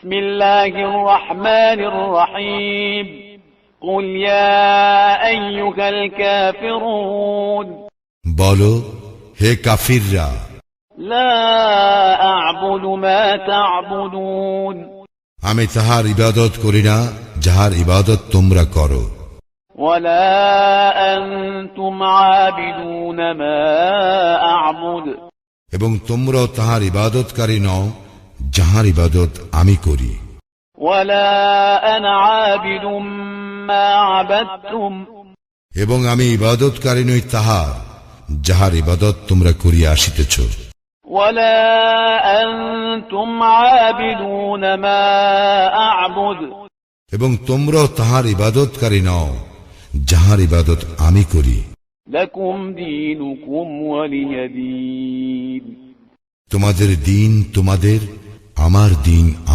بسم الله الرحمن الرحيم قل يا أيها الكافرون বলো হে কাফিররা لا أعبد ما تعبدون আমি তাহার ইবাদত করি না যাহার ইবাদত তোমরা করো ولا أنتم عابدون ما أعبد এবং তোমরাও তাহার ইবাদতকারী নও যাহার ইবাদত আমি করি ولا أنا عابد ما عبدتم এবং আমি ইবাদতকারী নই তাহার যাহার ইবাদত তোমরা করিয়া আসিতেছ ولا أنتم عابدون ما أعبد এবং তোমরাও তাহার ইবাদতকারী নও যাহার ইবাদত আমি করি لكم دينكم ولي دين তোমাদের দিন তোমাদের আমার দিন আমার